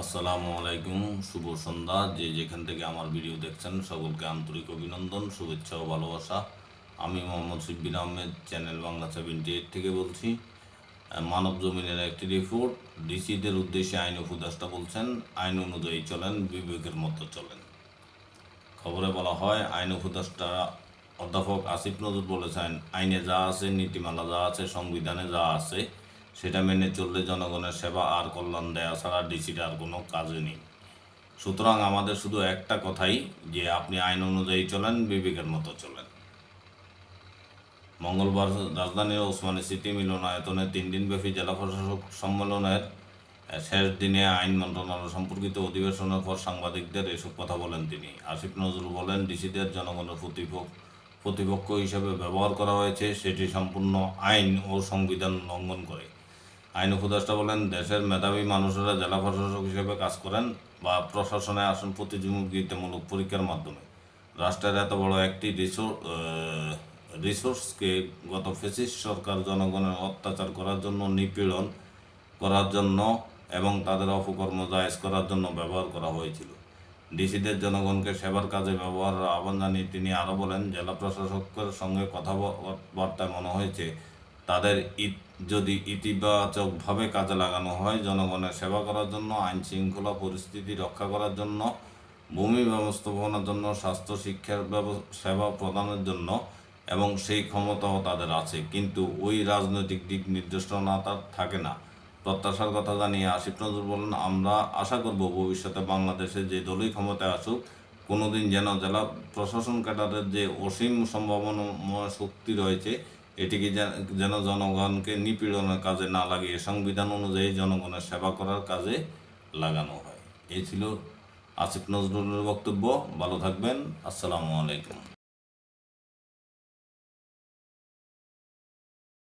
আসসালামু আলাইকুম, শুভ সন্ধ্যা। যে যেখান থেকে আমার ভিডিও দেখছেন, সকলকে আন্তরিক অভিনন্দন, শুভেচ্ছা ও ভালোবাসা। আমি Mohammad Shibbir Ahmed, channel Bangla seventy eight থেকে বলছি। মানব জমিনের একটি রিপোর্ট ডিসিদের উদ্দেশ্যে আইন উপদেষ্টা বলছেন, আইন অনুযায়ী চলেন, বিবেকের মতো চলেন। খবরে বলা হয়, আইন উপদেষ্টা অধ্যাপক আসিফ নজরুল বলেছেন, আইনে যা আছে, নীতিমালা যা আছে, সংবিধানে যা আছে সেটা মেনে চললে জনগণের সেবা আর কল্যাণ দেয়া ছাড়া ডিসির আর কোনো কাজে নেই। সুতরাং আমাদের শুধু একটা কথাই, যে আপনি আইন অনুযায়ী চলেন, বিবেকের মতো চলেন। মঙ্গলবার রাজধানীর ওসমানী সিটি মিলনায়তনে তিন দিনব্যাপী জেলা প্রশাসক সম্মেলনের শেষ দিনে আইন মন্ত্রণালয় সম্পর্কিত অধিবেশনের পর সাংবাদিকদের এসব কথা বলেন তিনি। আসিফ নজরুল বলেন, ডিসিদের জনগণের প্রতিপক্ষ প্রতিপক্ষ হিসেবে ব্যবহার করা হয়েছে, সেটি সম্পূর্ণ আইন ও সংবিধান লঙ্ঘন করে। আইন উপদেষ্টা বলেন, দেশের মেধাবী মানুষেরা জেলা প্রশাসক হিসেবে কাজ করেন বা প্রশাসনে আসেন প্রতিযোগিতামূলক পরীক্ষার মাধ্যমে। রাষ্ট্রের এত বড় একটি রিসোর্স রিসোর্সকে গত ফেসিস সরকার জনগণের অত্যাচার করার জন্য নিপীড়ন করার জন্য এবং তাদের অপকর্ম জায়েজ করার জন্য ব্যবহার করা হয়েছিল। ডিসিদের জনগণকে সেবার কাজে ব্যবহারের আহ্বান জানিয়ে তিনি আরও বলেন, জেলা প্রশাসকের সঙ্গে কথাবার্তায় মনে হয়েছে তাদের যদি ইতিবাচকভাবে কাজে লাগানো হয়, জনগণের সেবা করার জন্য আইন শৃঙ্খলা পরিস্থিতি রক্ষা করার জন্য, ভূমি ব্যবস্থাপনার জন্য, স্বাস্থ্য শিক্ষার সেবা প্রদানের জন্য এবং সেই ক্ষমতাও তাদের আছে। কিন্তু ওই রাজনৈতিক দিক নির্দেশনা তার থাকে না। প্রত্যাশার কথা জানিয়ে আসিফ নজরুল বলেন, আমরা আশা করব ভবিষ্যতে বাংলাদেশে যে দলই ক্ষমতায় আসুক, কোনোদিন যেন জেলা প্রশাসন ক্যাডারের যে অসীম সম্ভাবনাময় শক্তি রয়েছে এটিকে যেন- জনগণকে নিপীড়নের কাজে না লাগিয়ে সংবিধান অনুযায়ী জনগণের সেবা করার কাজে লাগানো হয়। এই ছিল আসিফ নজরুলের বক্তব্য। ভালো থাকবেন। আসসালামু আলাইকুম।